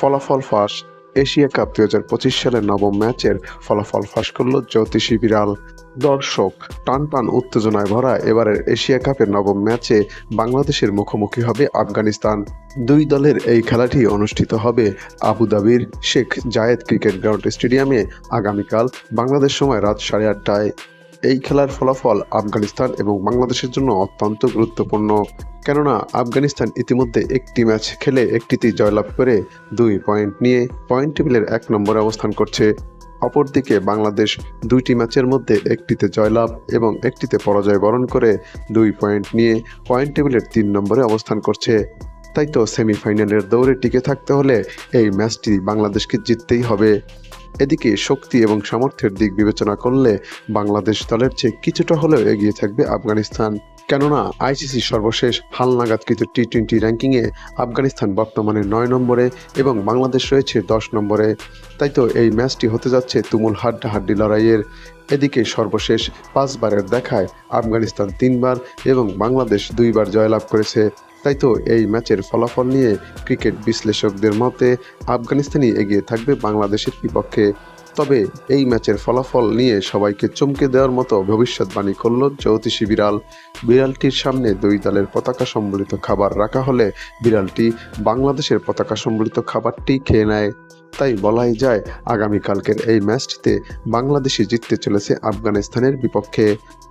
ফলাফল ফাঁস। Asia cup দুই হাজার পঁচিশ সালের নবম ম্যাচের ফলাফল ফাঁস করল জ্যোতিষী বিড়াল। দর্শক, টান টান উত্তেজনায় ভরা এবারের এশিয়া কাপের নবম ম্যাচে বাংলাদেশের মুখোমুখি হবে আফগানিস্তান। দুই দলের এই খেলাটি অনুষ্ঠিত হবে আবুধাবির শেখ জায়েদ ক্রিকেট গ্রাউন্ড স্টেডিয়ামে। আগামীকাল বাংলাদেশ সময় রাত সাড়ে আটটায়। এই খেলার ফলাফল আফগানিস্তান এবং বাংলাদেশের জন্য অত্যন্ত গুরুত্বপূর্ণ। কেননা আফগানিস্তান ইতিমধ্যে একটি ম্যাচ খেলে একটিতেই জয়লাভ করে দুই পয়েন্ট নিয়ে পয়েন্ট টেবিলের এক নম্বরে অবস্থান করছে। অপরদিকে বাংলাদেশ দুইটি ম্যাচের মধ্যে একটিতে জয়লাভ এবং একটিতে পরাজয় বরণ করে দুই পয়েন্ট নিয়ে পয়েন্ট টেবিলের তিন নম্বরে অবস্থান করছে। তাই তো সেমিফাইনালের দৌড়ে টিকে থাকতে হলে এই ম্যাচটি বাংলাদেশকে জিততেই হবে। এদিকে শক্তি এবং সামর্থ্যের দিক বিবেচনা করলে বাংলাদেশ দলের চেয়ে কিছুটা হলেও এগিয়ে থাকবে আফগানিস্তান। কেননা আইসিসি সর্বশেষ হালনাগাদকৃত টি টোয়েন্টি র্যাঙ্কিংয়ে আফগানিস্তান বর্তমানে নয় নম্বরে এবং বাংলাদেশ রয়েছে দশ নম্বরে। তাই তো এই ম্যাচটি হতে যাচ্ছে তুমুল হাড্ডাহাড্ডি লড়াইয়ের। এদিকে সর্বশেষ পাঁচবারের দেখায় আফগানিস্তান তিনবার এবং বাংলাদেশ দুইবার জয়লাভ করেছে। তাই তো এই ম্যাচের ফলাফল নিয়ে ক্রিকেট বিশ্লেষকদের মতে আফগানিস্তানই এগিয়ে থাকবে বাংলাদেশের বিপক্ষে। তবে এই ম্যাচের ফলাফল নিয়ে সবাইকে চমকে দেওয়ার মতো ভবিষ্যৎবাণী করল জ্যোতিষী বিড়াল। বিড়ালটির সামনে দুই দলের পতাকা সম্বলিত খাবার রাখা হলে বিড়ালটি বাংলাদেশের পতাকা সম্বলিত খাবারটি খেয়ে নেয়। তাই বলাই যায়, আগামীকালকের এই ম্যাচটিতে বাংলাদেশে জিততে চলেছে আফগানিস্তানের বিপক্ষে।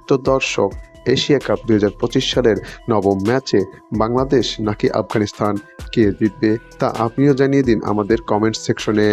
তো দর্শক এশিয়া কাপ দুই হাজার পঁচিশ সালের নবম ম্যাচে বাংলাদেশ নাকি আফগানিস্তান কে জিতবে তা আপনিও জানিয়ে দিন আমাদের কমেন্ট সেকশনে